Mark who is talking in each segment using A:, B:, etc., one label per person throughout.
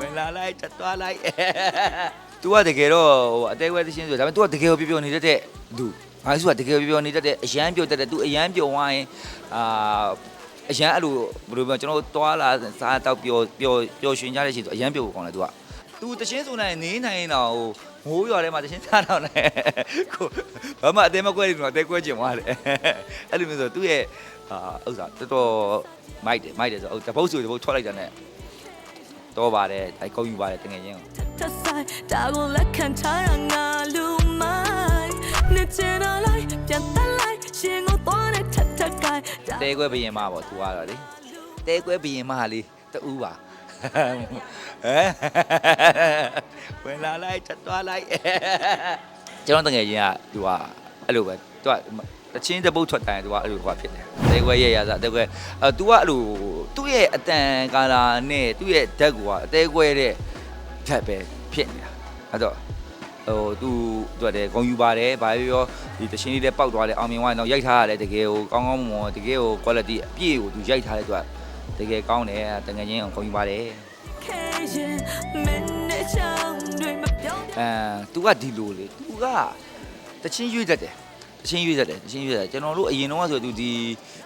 A: ဝင်လာလိုက်တက်သွားလိုက် तू ကတကယ်တော့ဟိုအသေးဝဲသချင်းဆိုဒါပေမဲ့ तू ကတကယ်ကိုပြောပြောနေတတ်တဲ့သူငါစုကတကယ်ကိုပြောပြောနေတတ်တဲ့အရန်ပြောတတ်တဲ့ तू အရန်ပြောဝိုင်းအာအရန်အဲ့လိုဘယ်လိုပြောကျွန်တော်တို့တွာလာစားတော့ပျော်ပျော်ပျော်ရွှင်ကြတဲ့ချိန်ဆိုအရန်ပြောကောင်းတယ် तू က तू တချင်းဆိုနိုင်နေနိုင်တော့ဟိုမိုးရွာထဲမှာတချင်းစားတော့နေကိုဘာမှအသေးမကွဲဘူးတော့အသေးကွဲကျင်သွားတယ်အဲ့လိုမျိုးဆိုသူ့ရဲ့အာဥစ္စာတော်တော်မိုက်တယ်မိုက်တယ်ဆိုတပုတ်ဆိုတပုတ်ထွက်လိုက်တာ ਨੇ တော့ပါတယ်အဲကုန်ယူပါတယ်တကယ်ချင်းကို
B: ထဆိုင်ဒါကိုလက်ခံထားရငါလူမိုင်းနေချင်တော့လိုက်ပြန်တက်လိုက်ရှင်ကိုသွားတဲ့ထက်ထက်ကိုင်းဒါ
A: တဲခွဲဘရင်မပေါ့သူကတော့လေတဲခွဲဘရင်မလေးတူပါဟဲဝင်လာလိုက်တက်သွားလိုက်ကျွန်တော်တကယ်ချင်းကသူကအဲ့လိုပဲသူက တချင်းတပုတ်ထွက်တိုင်းသူကအဲ့လိုဟိုဖြစ်တယ်တဲခွဲရဲ့ရစားတဲခွဲအဲသူကအဲ့လိုသူ့ရဲ့အတန်ကာလာနဲ့သူ့ရဲ့ဓာတ်ကအတဲခွဲတဲ့ဓာတ်ပဲဖြစ်နေတာအဲ့တော့ဟိုသူသူကတည်းဂုံယူပါတယ်ဘာပြောပြောဒီတချင်းလေးလည်းပောက်သွားတယ်အောင်မြင်သွားတယ်တော့ရိုက်ထားရတယ်တကယ်ကိုကောင်းကောင်းမွန်မွန်တကယ်ကို quality အပြည့်ကိုသူရိုက်ထားတဲ့သူကတကယ်ကောင်းတယ်တကယ်ချင်းဂုံယူပါတယ်
B: ခဲရင်မင်းနဲ့ချောင်းတွေမပြောင်း
A: အဲသူကဒီလိုလေသူကတချင်းရွေ့တတ်တယ် တချင်းရွေ့တတ်တယ်တချင်းရွေ့တတ်တယ်ကျွန်တော်တို့အရင်တော့ဆိုသူဒီ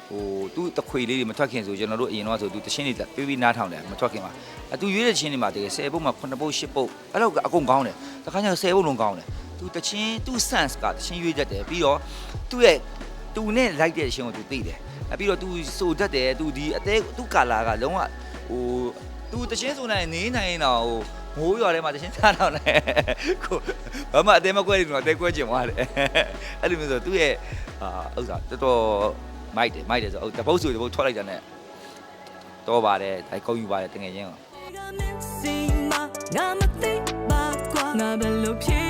A: ဟိုသူတခွေလေးတွေမထွက်ခင်ဆိုကျွန်တော်တို့အရင်တော့ဆိုသူတချင်းတွေပြေးပြီးနားထောင်တယ်မထွက်ခင်မှာအသူရွေးတဲ့ချင်းတွေမှာတကယ်10ပုတ်မှာ9ပုတ်10ပုတ်အဲ့တော့အကုန်ကောင်းတယ်တခါကျတော့10ပုတ်လုံးကောင်းတယ်သူတချင်းသူ sense ကတချင်းရွေးတတ်တယ်ပြီးတော့သူ့ရဲ့သူနဲ့လိုက်တဲ့အချင်းကိုသူသိတယ်အပြီးတော့သူဆိုတတ်တယ်သူဒီအသေးသူကာလာကလုံးဝဟို သူတချင်းဆိုနိုင်နေနိုင်တော့ဟိုမိုးရွာထဲမှာတချင်းစားတော့နေကိုဘာမှအသေးမကွဲဘူးတော့အသေးကွဲကျင်သွားတယ်အဲ့လိုမျိုးဆိုသူ့ရဲ့အာဥစ္စာတော်တော်မိုက်တယ်မိုက်တယ်ဆိုတပုတ်ဆိုတပုတ်ထွက်လိုက်တာ ਨੇ တော့ပါတယ်အဲကုန်ယူပါတယ်တကယ်ချင်းကို
B: ကမင်းစီမငါမသိပါကွာငါဘယ်လိုဖြေ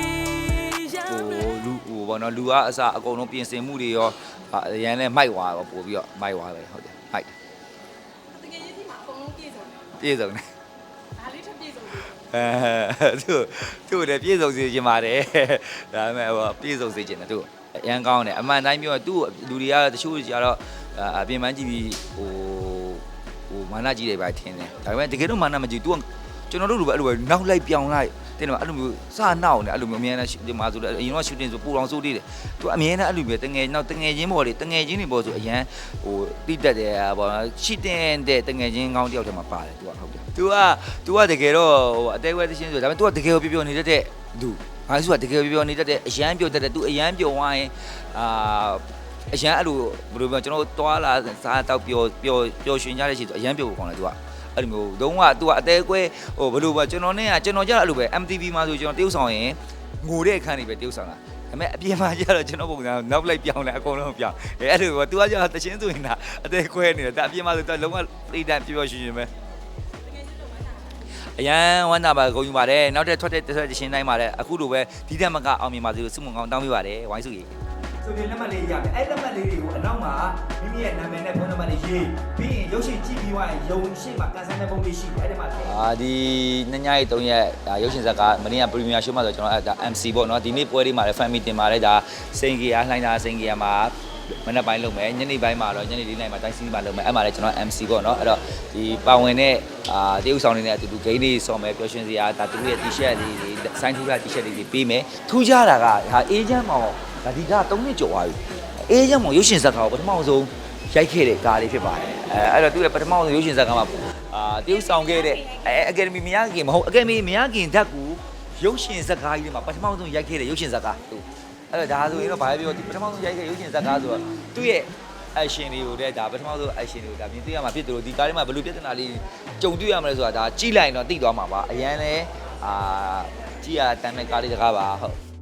B: ရမ
A: ဟို
B: လဲ
A: လူဟိုဘောနော်လူကအစအကုန်လုံးပြင်ဆင်မှုတွေရောအာအရန်လဲမိုက်သွားတော့ပို့ပြီးတော့မိုက်သွားပဲဟုတ်တယ်မိုက်တယ်
C: ပြည့်စုံတယ်
A: ပြည့်စုံတယ်။
C: ဒါလေးထပ်ပြည့်စုံတယ်
A: အဲသူသူလည်းပြည့်စုံစေချင်ပါတယ်ဒါပေမဲ့ဟိုပြည့်စုံစေချင်တယ်သူအရန်ကောင်းတယ်အမှန်တိုင်းပြောရင်သူ့လူတွေကတချို့ကြတော့အပြင်ပန်းကြည့်ပြီးဟိုဟိုမာနကြီးတွေပဲထင်တယ်ဒါပေမဲ့တကယ်တော့မာနမကြီး तू ကကျွန်တော်တို့လိုပဲအဲ့လိုပဲနောက်လိုက်ပြောင်းလိုက် တင်တော့အဲ့လိုမျိုးစနောက်နေအဲ့လိုမျိုးအများနဲ့ဒီမှာဆိုတော့အရင်ကရှူတင်ဆိုပူအောင်စိုးသေးတယ်သူအမြဲတမ်းအဲ့လိုပဲတငယ်နောက်တငယ်ချင်းပေါ်လေတငယ်ချင်းတွေပေါ်ဆိုအရန်ဟိုတိတက်တယ်ပေါ့နော်ရှီတင်တဲ့တငယ်ချင်းကောင်းတယောက်တည်းမှာပါတယ်သူကဟုတ်တယ်သူကသူကတကယ်တော့ဟိုအသေးဝဲသချင်းဆိုဒါပေမဲ့သူကတကယ်ကိုပြောပြောနေတတ်တဲ့သူငါစုကတကယ်ပြောပြောနေတတ်တဲ့အရန်ပြောတတ်တဲ့သူအရန်ပြောဝိုင်းအာအရန်အဲ့လိုဘယ်လိုပြောကျွန်တော်တို့တွာလာစားတော့ပျော်ပျော်ပျော်ရွှင်ကြတဲ့ချိန်ဆိုအရန်ပြောကောင်းတယ်သူက အဲ့လိုမျိုးတုံးက तू ကအသေးကွဲဟိုဘယ်လိုပဲကျွန်တော်နဲ့ကကျွန်တော်ကြအဲ့လိုပဲ MTV မှာဆိုကျွန်တော်တရုပ်ဆောင်ရင်ငိုတဲ့အခန်းတွေပဲတရုပ်ဆောင်တာဒါပေမဲ့အပြင်မှာကျတော့ကျွန်တော်ပုံစံနောက်လိုက်ပြောင်းလဲအကုန်လုံးပြောင်းအဲအဲ့လိုပဲ तू ကကျတော့တချင်းဆိုရင်ဒါအသေးကွဲနေတယ်ဒါအပြင်မှာဆိုတော့လုံးဝ play time ပြောပြောရွှင်ရွှင်ပဲအရန်ဝမ်းသာပါဂုဏ်ယူပါတယ်နောက်တဲ့ထွက်တဲ့တစ်ဆက်တချင်းတိုင်းမှာလည်းအခုလိုပဲဒီတက်မကအောင်မြင်ပါစေလို့ဆုမွန်ကောင်းတောင်းပေးပါတယ်ဝိုင်းစုကြီး ဆိုပြီးလက်မှတ်လေးရမယ်အဲ့လက်မှတ်လေးတွေကိုအနောက်မှာမိမိရဲ့နာမည်နဲ့ဖုန်းနံပါတ်လေးရေးပြီးရင်ရုပ်ရှင်ကြည့်ပြီးွားရင်ရုံရှိမှာကန်ဆယ်တဲ့ပုံလေးရှိတယ်အဲ့ဒီမှာအာဒီညညရေး3ရက်ဒါရုပ်ရှင်ဇာတ်ကမနေ့ကပရီမီယာရှိုးမှာဆိုကျွန်တော်အဲ့ဒါ MC ပေါ့နော်ဒီနေ့ပွဲလေးမှာလည်း fan meeting မှာလည်းဒါစိန်ကြီးအားလှိုင်းတာစိန်ကြီးအားမှာမနေ့ပိုင်းလုပ်မယ်ညနေပိုင်းမှာတော့ညနေ၄နိုင်မှာတိုင်းစီးမှာလုပ်မယ်အဲ့မှာလည်းကျွန်တော် MC ပေါ့နော်အဲ့တော့ဒီပါဝင်တဲ့အာတရုပ်ဆောင်တွေနဲ့အတူတူဂိမ်းလေးဆော်မယ်ပျော်ရွှင်စရာဒါသူတို့ရဲ့ t-shirt လေးတွေစိုင်းထူးရ t-shirt လေးတွေပေးမယ်ထူးခြားတာကဒါအေဂျင့်မောင် ဒါဒီက3နှစ်ကျော်သွားပြီအေဂျင့်မောင်ရုပ်ရှင်ဇာတ်ကောင်ပထမဆုံးရိုက်ခဲ့တဲ့ကားလေးဖြစ်ပါတယ်အဲအဲ့တော့သူရဲ့ပထမဆုံးရုပ်ရှင်ဇာတ်ကောင်မှာအာတရုပ်ဆောင်ခဲ့တဲ့အဲအကယ်ဒမီမရခင်မဟုတ်အကယ်ဒမီမရခင်ဓာတ်ကူရုပ်ရှင်ဇာတ်ကားကြီးတွေမှာပထမဆုံးရိုက်ခဲ့တဲ့ရုပ်ရှင်ဇာတ်ကားသူအဲ့တော့ဒါဆိုရင်တော့ဘာပဲပြောဒီပထမဆုံးရိုက်ခဲ့ရုပ်ရှင်ဇာတ်ကားဆိုတော့သူ့ရဲ့ action တွေကိုလည်းဒါပထမဆုံး action တွေကိုဒါမြင်သိရမှာဖြစ်တယ်လို့ဒီကားထဲမှာဘယ်လိုပြဿနာလေးကြုံတွေ့ရမလဲဆိုတာဒါကြည့်လိုက်ရင်တော့သိသွားမှာပါအရန်လဲအာကြည့်ရတမ်းမဲ့ကားလေးတကားပါဟုတ်